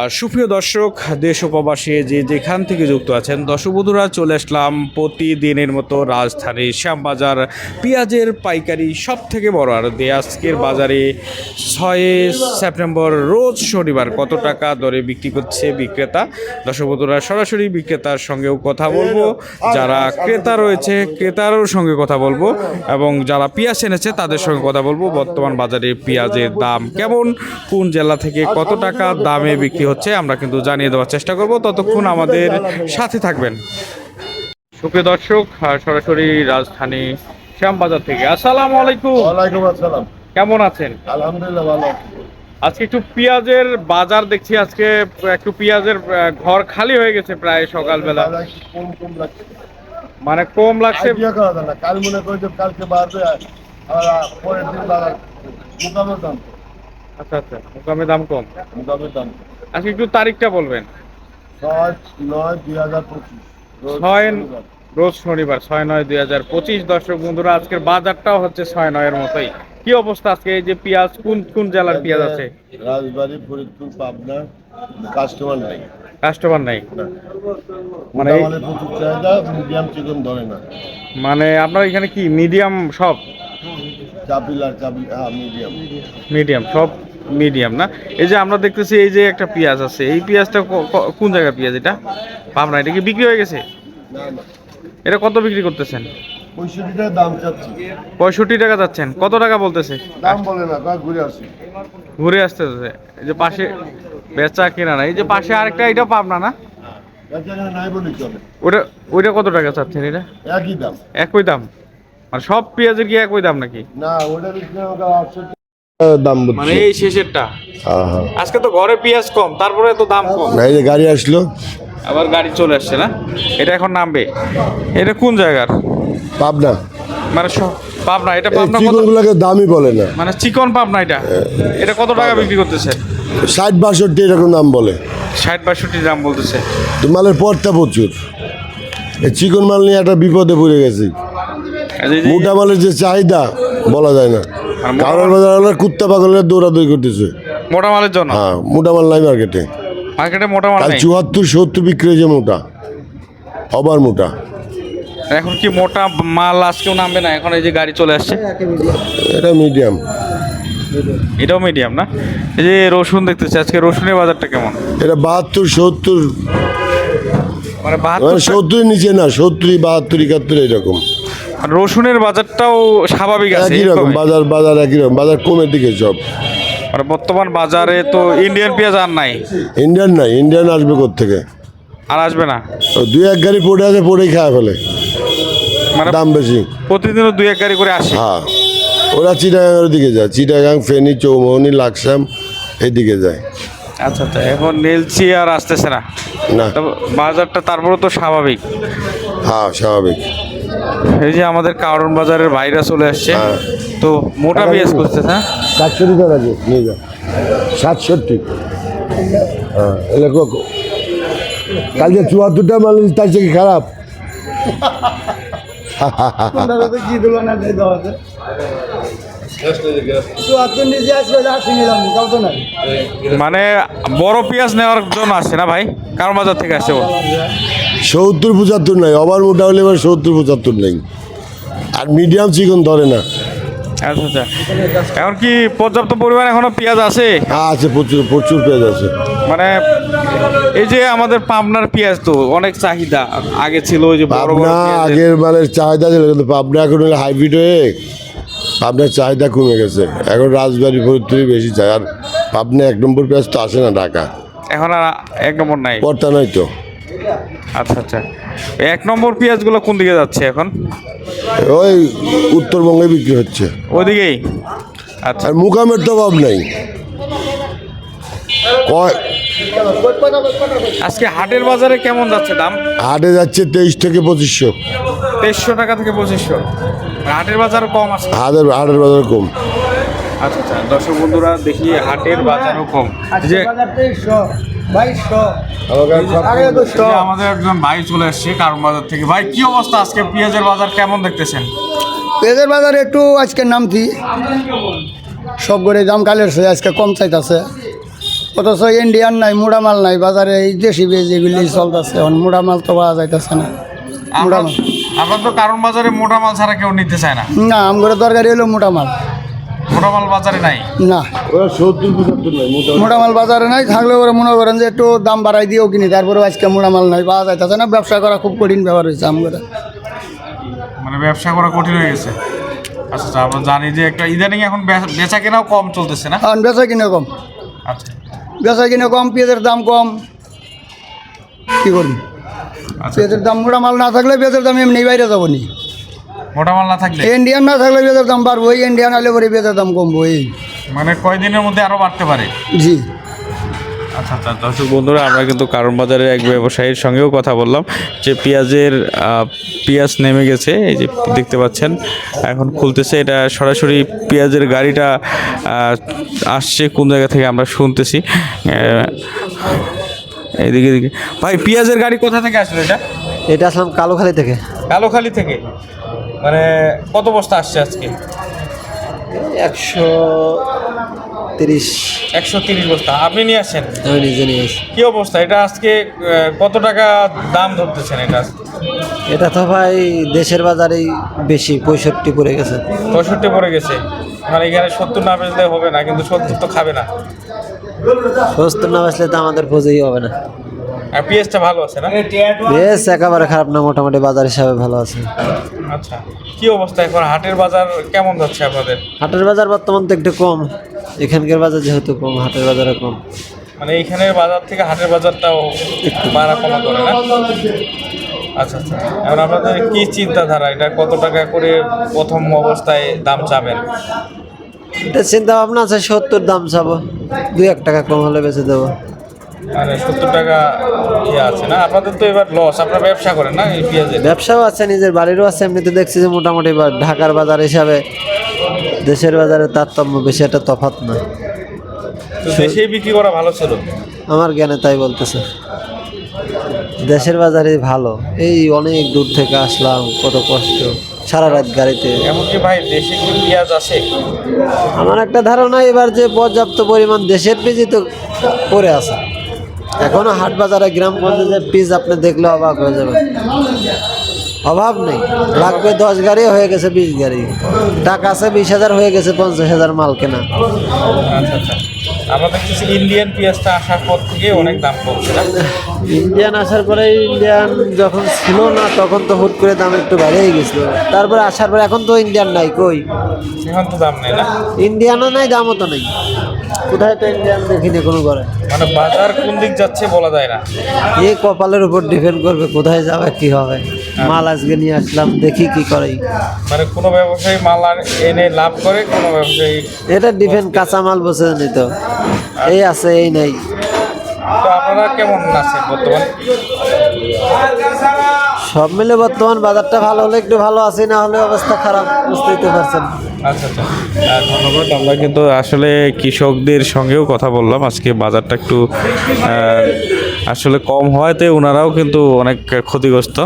আর সুপ্রিয় দর্শক, দেশ উপবাসে যে যেখান থেকে যুক্ত আছেন দর্শকবধুরা চলে আসলাম প্রতিদিনের মতো রাজধানীর শ্যামবাজার পেঁয়াজের পাইকারি সব থেকে বড় আর দে আজকের বাজারে ছয় সেপ্টেম্বর, রোজ শনিবার কত টাকা দরে বিক্রি করছে বিক্রেতা? দর্শকবধুরা সরাসরি বিক্রেতার সঙ্গেও কথা বলব। যারা ক্রেতা রয়েছে, ক্রেতারও সঙ্গে কথা বলব এবং যারা পেঁয়াজ এনেছে, তাদের সঙ্গে কথা বলব। বর্তমান বাজারে পেঁয়াজের দাম কেমন? কোন জেলা থেকে কত টাকা দামে বিক্রি হচ্ছে আমরা কিন্তু জানিয়ে দেওয়ার চেষ্টা করব। ততক্ষণ আমাদের সাথে থাকবেন। সুপ্রিয় দর্শক আর সরাসরি রাজধানী শ্যামবাজার থেকে। আসসালামু আলাইকুম। ওয়ালাইকুম আসসালাম। কেমন আছেন? আলহামদুলিল্লাহ ভালো আজকে একটু পেঁয়াজের বাজার দেখছি আজকে একটু পেঁয়াজের ঘর খালি হয়ে গেছে প্রায় সকালবেলা। কম কম মানে কম লাগছে? কাল মনে করি কালকে বাড়বে পরের দিন আচ্ছা আচ্ছা মোকামে দাম কম। মুকামের দাম আজকে একটু তারিখটা বলবেন। ছয় রোজ শনিবার। ছয় নয় দুই হাজার পঁচিশ। দর্শক বন্ধুরা আজকের বাজারটাও হচ্ছে ছয় নয়ের মতোই। কি অবস্থা আজকে? এই যে পেঁয়াজ কোন কোন জেলার পেঁয়াজ আছে? রাজবাড়ী ফরিদপুর পাবনা কাস্টমার নাই। কাস্টমার নাই। মানে প্রচুর চাহিদা মিডিয়াম চিকন ধরে না। মানে আপনার এখানে কি মিডিয়াম সব? চাপিল চাপিল মিডিয়াম। মিডিয়াম সব? মিডিয়াম না? এই যে আমরা দেখতেছি এই যে একটা পেঁয়াজ আছে এই পেঁয়াজটা কোন জায়গার পেঁয়াজ এটা? পাবনা এটা কি বিক্রি হয়ে গেছে? এটা কত বিক্রি করতেছেন? পঁয়ষট্টি টাকা দাম পঁয়ষট্টি টাকা যাচ্ছেন কত টাকা বলতেছে? ঘুরে আসতেছে এই যে পাশে বেচা কেনা না এই যে পাশে আরেকটা এটা পাবনা না? ওটা ওইটা কত টাকা চাচ্ছেন এটা? একই দাম। একই দাম? মানে সব পেঁয়াজের কি একই দাম নাকি? না ওটা দাম মানে এই শেষেরটা। হ্যাঁ হ্যাঁ। আজকে তো ঘরে পেঁয়াজ কম তারপরে তো দাম কম। এই যে গাড়ি আসলো। আবার গাড়ি চলে আসছে না? এটা এখন নামবে। এটা কোন জায়গার? পাবনা। মানে পাবনা এটা এই পাবনা চিকনগুলোকে দামই বলে না। মানে চিকন পাবনা এটা? এটা কত টাকা বিক্রি করতেছে? ষাট বাষট্টি এরকম দাম বলে। ষাট বাষট্টি দাম বলতেছে। তো মালের পরটা প্রচুর। চিকন মাল নিয়ে একটা বিপদে পড়ে গেছি। মোটা মালের যে চাহিদা বলা যায় না। কারণ বাজার হলে কুত্তা পাগলের দৌড়াদৌড়ি করতেছে। মোটা মালের জন্য? হ্যাঁ মোটা মাল নাই মার্কেটে মার্কেটে মোটা মাল কাল চুয়াত্তর সত্তর বিক্রি হয়েছে মোটা। আবার মোটা। এখন কি মোটা মাল আজকেও নামবে না? এখন এই যে গাড়ি চলে আসছে। এটা মিডিয়াম এটাও মিডিয়াম না? এই যে রসুন দেখতেছি আজকে রসুনের বাজারটা কেমন? এটা বাহাত্তর সত্তর। মানে মানে বাহাত্তর সত্তরের নিচে না সত্তরই বাহাত্তর একাত্তর এরকম। আর রসুনের বাজারটাও স্বাভাবিক আছে একই রকম বাজার বাজার একই রকম বাজার কমের দিকে সব। মানে বর্তমান বাজারে তো ইন্ডিয়ান পেঁয়াজ আর নাই? ইন্ডিয়ান নাই ইন্ডিয়ান আসবে থেকে আর আসবে না? দুই এক গাড়ি পড়ে আছে পড়েই খায় ফেলে। মানে দাম বেশি। প্রতিদিনও দুই এক গাড়ি করে আসে? হ্যাঁ। ওরা চিটাগাংয়ের দিকে যায় চিটাগাং ফেনী চৌমোহনী লাকসাম এদিকে যায়। আচ্ছা আচ্ছা এখন নীলচি আর আসতেছে না। না। বাজারটা তারপরে তো স্বাভাবিক। হ্যাঁ স্বাভাবিক। এই যে আমাদের কারণ বাজারের বাইরে চলে আসছে। হ্যাঁ। তো মোটা পেঁয়াজ করতেছে হ্যাঁ? সাতষট্টি টাকা দিয়ে নিয়ে যা সাতষট্টি। হ্যাঁ কালকে চুয়াত্তরটা মানে তার থেকে খারাপ। আসি মানে বড় পেঁয়াজ নেওয়ার জন্য আসছে না ভাই? কারণ বাজার থেকে আসছে ও। সত্তর পঁচাত্তর নাই ওভার মোটা হলে এবার সত্তর পঁচাত্তর নেই। আর মিডিয়াম চিকন ধরে না। আচ্ছা আচ্ছা। এখন কি পর্যাপ্ত পরিমাণ এখনও পেঁয়াজ আছে? হ্যাঁ আছে প্রচুর প্রচুর পেঁয়াজ আছে। মানে এই যে আমাদের পাবনার পেঁয়াজ তো অনেক চাহিদা। আগে ছিল ওই যে পাবনা আগের মালের চাহিদা ছিল কিন্তু পাবনা এখন হলে হাইব্রিড হয়ে পাবনার চাহিদা কমে গেছে। এখন রাজবাড়ি ফরিদপুরে বেশি চাই। আর পাবনা এক নম্বর পেঁয়াজ তো আসে না ঢাকা। এখন আর এক নম্বর নাই। পড়তা নাই তো। আচ্ছা আচ্ছা। এক নম্বর পেঁয়াজগুলো কোন দিকে যাচ্ছে এখন? ওই উত্তরবঙ্গে বিক্রি হচ্ছে। ওইদিকেই? আচ্ছা। আর মুকামের তো অভাব নাই। আজকে হাটের বাজারে কেমন যাচ্ছে দাম? হাটে যাচ্ছে তেইশ থেকে পঁচিশশো। তেইশশো টাকা থেকে পঁচিশশো। হাটের বাজারও কম আছে? হাটের হাটের বাজার কম। আচ্ছা আচ্ছা। দর্শক বন্ধুরা দেখি হাটের বাজারও কম। যে আমাদের একজন ভাই চলে আসছে কারণ বাজার থেকে। ভাই কি অবস্থা আজকে? পেঁয়াজের বাজার কেমন দেখতেছেন? পেঁয়াজের বাজারে একটু আজকে নামতি। সব করে দাম কালের আজকে কম চাইতেছে। অথচ ইন্ডিয়ান নাই মুড়া মাল নাই বাজারে এই দেশি বেজ এগুলি চলতেছে। এখন মুড়া মাল তো পাওয়া যাইতেছে না। মুড়া মাল আমরা তো কারণ বাজারে মোটা মাল ছাড়া কেউ নিতে চায় না। না আমগরে দরকারি হলো মোটা মাল মোটা মাল বাজারে নাই? না। ওরা সত্তর পঁচাত্তর নয় মোটামুটি মোটা মাল বাজারে নাই থাকলে ওরা মনে করেন যে একটু দাম বাড়াই দিয়েও কিনি তারপরে আজকে মোটা মাল নাই পাওয়া যাইতেছে না। ব্যবসা করা খুব কঠিন ব্যাপার হয়েছে আমগরে মানে ব্যবসা করা কঠিন হয়ে গেছে। আচ্ছা আচ্ছা আমরা জানি যে একটা ইদানিং এখন বেচা কেনাও কম চলতেছে না? এখন বেচা কিনে কম। আচ্ছা। বেচা কিনে কম পেঁয়াজের দাম কম। কি করবি? আচ্ছা। পেঁয়াজের দাম মোটা মাল না থাকলে পেঁয়াজের দাম এমনি বাইরে যাব নি। মোটা মাল না থাকলে? ইন্ডিয়ান না থাকলে পেঁয়াজের দাম বাড়বো ইন্ডিয়ান হলে পরে পেঁয়াজের দাম কমবো এই। মানে কয়দিনের মধ্যে আরও বাড়তে পারে? জি। আচ্ছা আচ্ছা দর্শক বন্ধুরা আমরা কিন্তু কারণ বাজারের এক ব্যবসায়ীর সঙ্গেও কথা বললাম যে পেঁয়াজের পেঁয়াজ নেমে গেছে এই যে দেখতে পাচ্ছেন এখন খুলতেছে এটা সরাসরি পেঁয়াজের গাড়িটা আসছে কোন জায়গা থেকে আমরা শুনতেছি। এইদিকে এদিকে। ভাই পেঁয়াজের গাড়ি কোথা থেকে আসলো এটা? এটা আসলাম কালোখালি থেকে। কালোখালি থেকে? মানে কত বস্তা আসছে আজকে? একশো তিরিশ। একশো তিরিশ বস্তা। আপনি নিয়ে আসেন? আমি নিজে নিয়ে এসেছি কি অবস্থা? এটা আজকে কত টাকা দাম ধরতেছেন এটা? এটা তো ভাই দেশের বাজারেই বেশি পঁয়ষট্টি পড়ে গেছে। পঁয়ষট্টি পড়ে গেছে। মানে এখানে সত্তর না বেচলে হবে না কিন্তু সত্তর তো খাবে না। সত্তর না বাঁচলে তো আমাদের পুজোই হবে না। আর পেঁয়াজটা ভালো আছে না? বেশ একেবারে খারাপ না মোটামুটি বাজার হিসাবে ভালো আছে। আচ্ছা কি অবস্থা এখন? হাটের বাজার কেমন যাচ্ছে আপনাদের? হাটের বাজার বর্তমান তো একটু কম। এখানকার বাজার যেহেতু কম হাটের বাজারে কম। মানে এইখানের বাজার থেকে হাটের বাজারটাও একটু বাড়া কমা করে না? আচ্ছা আচ্ছা। এখন আপনাদের কি চিন্তাধারা? এটা কত টাকা করে প্রথম অবস্থায় দাম চাবেন? এটা চিন্তা ভাবনা আছে সত্তর দাম চাবো। দুই এক টাকা কম হলে বেঁচে দেবো। সত্তর টাকা ইয়ে আছে না? আপনাদের তো এবার লস আপনারা ব্যবসা করেন না এই পেঁয়াজের? ব্যবসাও আছে নিজের বাড়িরও আছে। এমনিতে দেখছি যে মোটামুটি ঢাকার বাজার হিসাবে দেশের বাজারে তারতম্য বেশি একটা তফাৎ না। তো দেশেই বিক্রি করা ভালো ছিল? আমার জ্ঞানে তাই বলতেছে। দেশের বাজারে ভালো। এই অনেক দূর থেকে আসলাম কত কষ্ট। সারা রাত গাড়িতে। এমনকি ভাই দেশে কি পেঁয়াজ আছে? আমার একটা ধারণা এবার যে পর্যাপ্ত পরিমাণ দেশের পিজি তো পড়ে আছে। এখনও হাট বাজারে গ্রামগঞ্জে যে পিস আপনি দেখলে অবাক হয়ে যাবেন। অভাব নেই। লাগবে দশ গাড়ি হয়ে গেছে বিশ গাড়ি। টাকা আছে বিশ হাজার হয়ে গেছে পঞ্চাশ হাজার মাল কেনা। আচ্ছা আচ্ছা। আমরা দেখতেছি ইন্ডিয়ান পেঁয়াজটা আসার পর থেকে অনেক দাম কমছে ইন্ডিয়ান আসার পরে ইন্ডিয়ান যখন ছিল না তখন তো হুট করে দাম একটু বেড়েই গেছিল। তারপরে আসার পরে এখন তো ইন্ডিয়ান নাই কই? এখন তো দাম নেই না? ইন্ডিয়ানও নাই দামও তো নেই। কোথায় তো ইন্ডিয়ান দেখিনি কোনো ঘরে? মানে বাজার কোন দিক যাচ্ছে বলা যায় না। এ কপালের উপর ডিপেন্ড করবে কোথায় যাবে কি হবে। মাল আজকে নিয়ে আসলাম দেখি কি করে। মানে কোনো ব্যবসায়ী মাল আর- এনে লাভ করে কোনো ব্যবসায়ী এটা ডিপেন্ড কাঁচা মাল বসে নিত এই আছে এই নেই। তো আপনারা কেমন আছেন বর্তমান? সব মিলে বর্তমান বাজারটা ভালো হলে একটু ভালো আছে, না হলে অবস্থা খারাপ, বুঝতেই তো পারছেন। আচ্ছা আচ্ছা। ধন্যবাদ। আমরা কিন্তু আসলে কৃষকদের সঙ্গেও কথা বললাম। আজকে বাজারটা একটু আসলে কম হওয়াতে ওনারাও কিন্তু অনেক ক্ষতিগ্রস্ত।